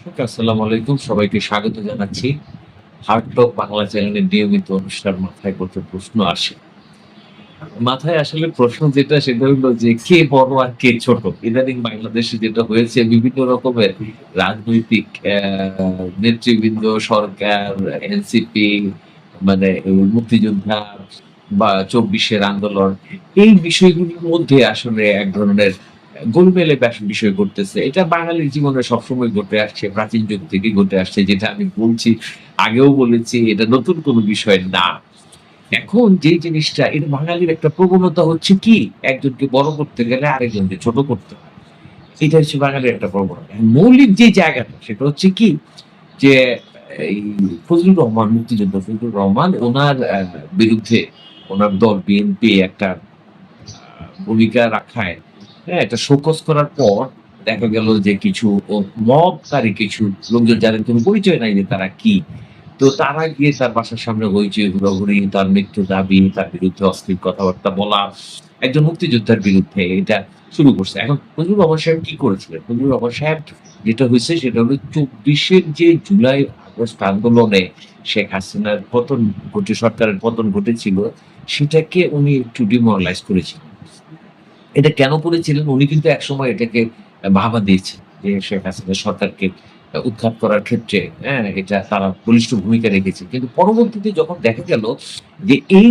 আসসালামু আলাইকুম। সবাইকে স্বাগত জানাচ্ছি। হার্ট টক বাংলা চ্যানেলের নিয়মিত অনুষ্ঠান, মাথায় কত প্রশ্ন আসে? মাথায় আসলে প্রশ্ন যেটা, সেটা হলো যে, কে বড় আর কে ছোট? ইদানিং বাংলাদেশে যেটা হয়েছে, বিভিন্ন রকমের রাজনৈতিক নেতৃবৃন্দ, সরকার এনসিপি মানে মুক্তিযোদ্ধা বা চব্বিশের আন্দোলন, এই বিষয়গুলোর মধ্যে আসলে এক ধরনের গোলমেলে বিষয় ঘটতেছে। এটা বাঙালির জীবনে সবসময় ঘটে আসছে, প্রাচীন যুগ থেকে ঘটে আসছে, যেটা আমি বলছি, আগেও বলেছি, এটা নতুন কোনো বিষয় না। এখন যে জিনিসটা, এটা বাঙালির একটা প্রবণতা হচ্ছে কি? একজনকে বড় করতে গেলে আরেকজনকে ছোট করতে হয়। এটা হচ্ছে বাঙালির একটা প্রবণতা। মৌলিক যে জায়গাটা, সেটা হচ্ছে কি? যে, এই ফজলুর রহমান, মুক্তিযোদ্ধা ফজলুর রহমান, ওনার বিরুদ্ধে ওনার দল, বিএনপি একটা ভূমিকা রাখায়। হ্যাঁ এটা শোকস করার পর দেখা গেল যে কিছু মবকারী কিছু লোকজন যাদের কোনো পরিচয় নাই যে তারা কি, তো তারা গিয়ে তার বাসার সামনে হয়েছে ঘুরাঘুরি তার মৃত্যু দাবি, তার বিরুদ্ধে অস্থির কথাবার্তা বলা, একজন মুক্তিযোদ্ধার বিরুদ্ধে এটা শুরু করছে। এখন ফজলুর রহমান সাহেব কি করেছিলেন? ফজলুর রহমান সাহেব যেটা হয়েছে সেটা হলো চব্বিশের যে জুলাই আগস্ট আন্দোলনে শেখ হাসিনার পতন ঘটে, সরকারের পতন ঘটেছিল, সেটাকে উনি একটু ডিমোরালাইজ করেছিলেন। এটা কেন করেছিলেন? উনি কিন্তু একসময় এটাকে বাহবা দিয়েছেন যে শেখ হাসিনা সরকারকে উৎখাত করার ক্ষেত্রে হ্যাঁ এটা তারা বলিষ্ঠ ভূমিকা রেখেছে। কিন্তু পরবর্তীতে যখন দেখা গেল যে এই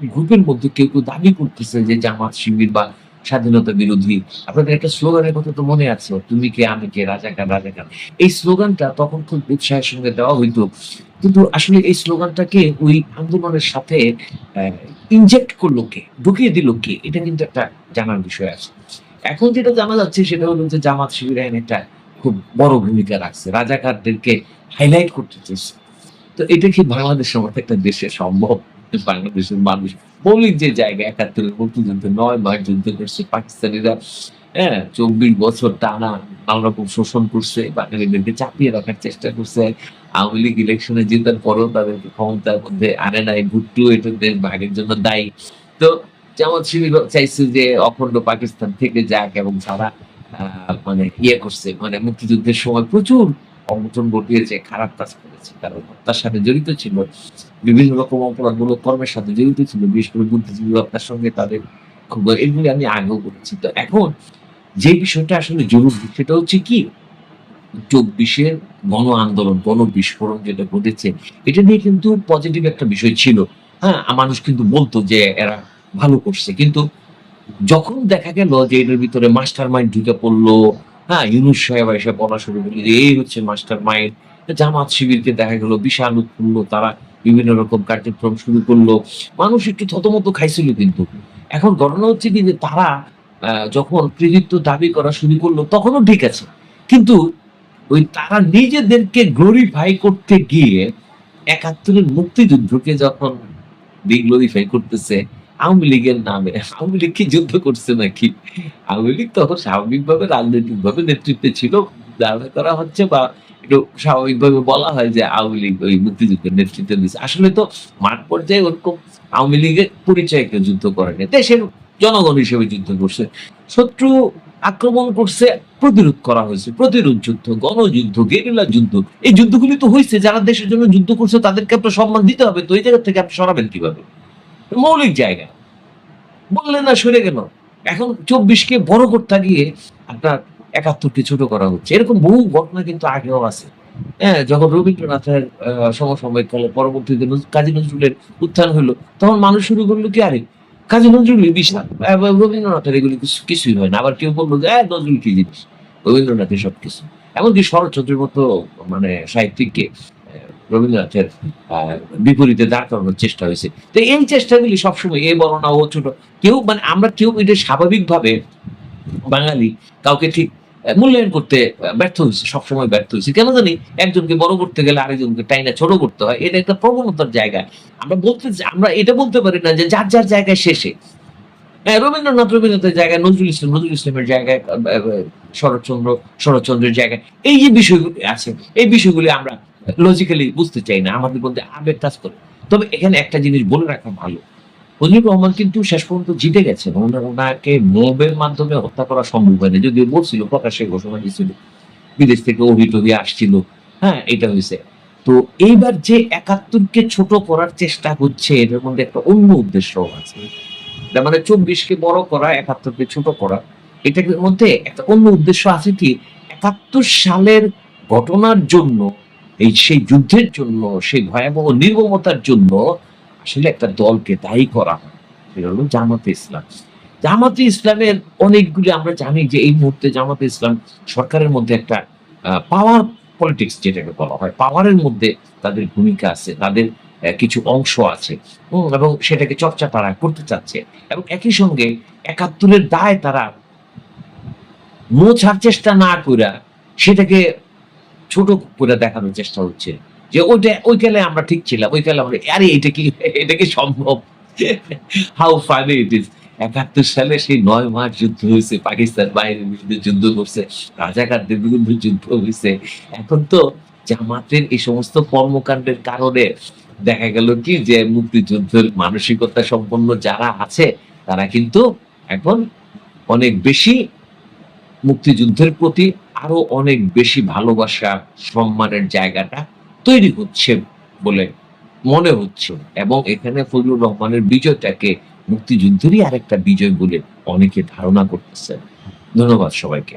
গ্রুপের মধ্যে কেউ কেউ দাবি করতেছে যে জামাত শিবির বা স্বাধীনতা বিরোধী, আপনাদের একটা স্লোগানের কথা তো মনে আছে, তুমি কে, আমি কে রাজাকার রাজাকার এই স্লোগানটা তখন খুব উৎসাহের সঙ্গে দেওয়া হইতো। কিন্তু আসলে এই স্লোগানটাকে ওই আন্দোলনের সাথে ইনজেক্ট করল কে? ঢুকিয়ে দিল কে? এটা কিন্তু একটা জানার বিষয় আছে। এখন যেটা জানা যাচ্ছে সেটা হলো যে জামাত শিবির আইন একটা খুব বড় ভূমিকা রাখছে। রাজাকারদেরকে হাইলাইট করতে চেয়েছে। তো এটা কি বাংলাদেশের মতো একটা দেশে সম্ভব? বাংলাদেশের মানুষ মৌলিক যে জায়গা, একাত্তরের মুক্তিযুদ্ধ নয় মাস যুদ্ধ করছে। পাকিস্তানিরা হ্যাঁ চব্বিশ বছর টানা নানা রকম শোষণ করছে, বাঙালিদেরকে চাপিয়ে রাখার চেষ্টা করছে। আওয়ামী লীগ ইলেকশনে জেতার পরেও তাদেরকে ক্ষমতার মধ্যে আনে নাই, ভুট্টু এটা দেশ ভাগের জন্য দায়ী। তো যেমন শিবির চাইছে যে অখণ্ড পাকিস্তান থেকে যাক এবং তারা মানে ইয়ে করছে মানে মুক্তিযুদ্ধের সময় প্রচুর অনটন ঘটিয়েছে, খারাপ কাজ করেছে। কারণ তার সাথে জড়িত ছিল, বিভিন্ন রকম অপরাধমূলক কর্মের সাথে জড়িত ছিল, বিশেষ করে বুদ্ধিজীবী হত্যার সঙ্গে তাদের খুব, এগুলি আমি আগেও করেছি তো এখন যে বিষয়টা আসলে জরুরি, সেটা হচ্ছে কি? চব্বিশের গণ আন্দোলন, গণ বিস্ফোরণ যেটা ঘটেছে, এটা নিয়ে কিন্তু পজিটিভ একটা বিষয় ছিল। হ্যাঁ মানুষ কিন্তু বলতো যে এরা ভালো করছে। কিন্তু যখন দেখা গেল যে এটার ভিতরে মাস্টার মাইন্ড ঢুকে পড়ল হ্যাঁ ইউনুস সাহেব এসে বলা শুরু করল যে এই হচ্ছে মাস্টার মাইন্ড জামাত শিবিরকে দেখা গেল বিশাল উৎফুল্ল, তারা বিভিন্ন রকম কার্যক্রম শুরু করল। মানুষ একটু থতমত খাইছিল কিন্তু। এখন ঘটনা হচ্ছে কি যে তারা যখন কৃতিত্ব দাবি করা শুরু করল, তখনও ঠিক আছে। কিন্তু ওই তারা নিজেদেরকে গ্লোরিফাই করতে গিয়ে একাত্তরের মুক্তিযুদ্ধকে যখন ডিগ্লোরিফাই করতেছে, আওয়ামী লীগের নামে, আওয়ামী লীগ কি যুদ্ধ করছে নাকি? আওয়ামী লীগ তখন স্বাভাবিকভাবে রাজনৈতিকভাবে নেতৃত্বে ছিল। দাবি করা হচ্ছে বা একটু স্বাভাবিকভাবে বলা হয় যে আওয়ামী লীগ ওই মুক্তিযুদ্ধের নেতৃত্ব দিচ্ছে আসলে তো মাঠ পর্যায়ে ওরকম আওয়ামী লীগের পরিচয় কেউ যুদ্ধ করেনি। দেশের জনগণ হিসেবে যুদ্ধ করছে। শত্রু আক্রমণ করছে, প্রতিরোধ করা হয়েছে। প্রতিরোধ যুদ্ধ, গণযুদ্ধ, গেরিলা যুদ্ধ, এই যুদ্ধগুলি তো হয়েছে। যারা দেশের জন্য যুদ্ধ করছে, তাদেরকে আপনার সম্মান দিতে হবে। তো এই জায়গা থেকে আপনি সরাবেন কীভাবে? মৌলিক জায়গা। বললেন না, সরে গেল। এখন চব্বিশকে বড় করতে গিয়ে আপনার একাত্তরকে ছোট করা হচ্ছে। এরকম বহু ঘটনা কিন্তু আগেও আছে। হ্যাঁ যখন রবীন্দ্রনাথের সমসাময়িক কালে পরবর্তীতে কাজী নজরুলের উত্থান হলো, তখন মানুষ শুরু করল কি আরে কাজী নজরুল বিশাল রবীন্দ্রনাথের এগুলি কিছু- কিছুই হয় না। আবার কেউ বলব যে "হ্যাঁ, নজরুল কি জিনিস? রবীন্দ্রনাথের সব কিছু এমনকি শরৎচন্দ্রের মতো মানে সাহিত্যিককে রবীন্দ্রনাথের বিপরীতে দাঁড় করানোর চেষ্টা হয়েছে। তো এই চেষ্টাগুলি সবসময় এ বড় না ও ছোট কেউ মানে আমরা কেউ এটা স্বাভাবিকভাবে বাঙালি কাউকে ঠিক মূল্যায়ন করতে ব্যর্থ হয়েছে সবসময় ব্যর্থ হয়েছে। কেন জানি একজনকে বড় করতে গেলে আরেকজনকে টাইনা ছোট করতে হয় এটা একটা প্রবণতার জায়গা। আমরা বলতে আমরা এটা বলতে পারি না যে যার যার জায়গায় শেষে। হ্যাঁ, রবীন্দ্রনাথ রবীন্দ্রনাথের জায়গায় নজরুল ইসলাম নজরুল ইসলামের জায়গায় শরৎচন্দ্র শরৎচন্দ্রের জায়গায়। এই যে বিষয়গুলি আছে এই বিষয়গুলি আমরা লজিক্যালি বুঝতে চাই না আমাদের মধ্যে আবেগ কাজ করে। তবে এখানে একটা জিনিস বলে রাখা ভালো। ফজলুর রহমান কিন্তু শেষ পর্যন্ত জিতে ওনার ওনাকে মবের মাধ্যমে হত্যা করা সম্ভব হয়নি। যদিও বলছিল, প্রকাশ্যে ঘোষণা দিয়েছিল, বিদেশ থেকে টহি আসছিল। হ্যাঁ এটা হয়েছে। তো এইবার যে একাত্তরকে ছোট করার চেষ্টা হচ্ছে, এটার মধ্যে একটা অন্য উদ্দেশ্য আছে। মানে চব্বিশকে বড় করা, একাত্তরকে ছোট করা, এটার মধ্যে একটা অন্য উদ্দেশ্য আছে কি? একাত্তর সালের ঘটনার জন্য, এই সেই যুদ্ধের জন্য, সেই ভয়াবহ নির্মমতার জন্য আসলে একটা দলকে দায়ী করা হয় জামাতে ইসলাম। জামাতে ইসলামের অনেকগুলি আমরা জানি যে এই মুহূর্তে জামাতে ইসলাম সরকারের মধ্যে একটা পাওয়ার পলিটিক্স যেটাকে বলা হয় পাওয়ারের মধ্যে তাদের ভূমিকা আছে, তাদের কিছু অংশ আছে এবং সেটাকে চর্চা তারা করতে চাচ্ছে এবং একই সঙ্গে একাত্তরের দায় তারা মোছার চেষ্টা না করে সেটাকে ছোট করে দেখানোর চেষ্টা হচ্ছে। যে ওইটা ওই কালে আমরা ঠিক ছিলাম ওই কালে আমরা, আরে এটা কি এটা কি সম্ভব? হাউ ফানি ইট ইজ একাত্তর সালে সেই নয় মাস যুদ্ধ হয়েছে, পাকিস্তান বাইরের বিরুদ্ধে যুদ্ধ করছে, রাজাকারদের বিরুদ্ধে যুদ্ধ হয়েছে। এখন তো জামাতের এই সমস্ত কর্মকাণ্ডের কারণে দেখা গেল কি যে মুক্তিযুদ্ধের মানসিকতা সম্পন্ন যারা আছে, তারা কিন্তু এখন অনেক বেশি মুক্তিযুদ্ধের প্রতি আরও অনেক বেশি ভালোবাসা, সম্মানের জায়গাটা তৈরি হচ্ছে বলে মনে হচ্ছে। এবং এখানে ফজলুর রহমানের বিজয়টাকে মুক্তিযুদ্ধেরই আরেকটা বিজয় বলে অনেকে ধারণা করতেছে ধন্যবাদ সবাইকে।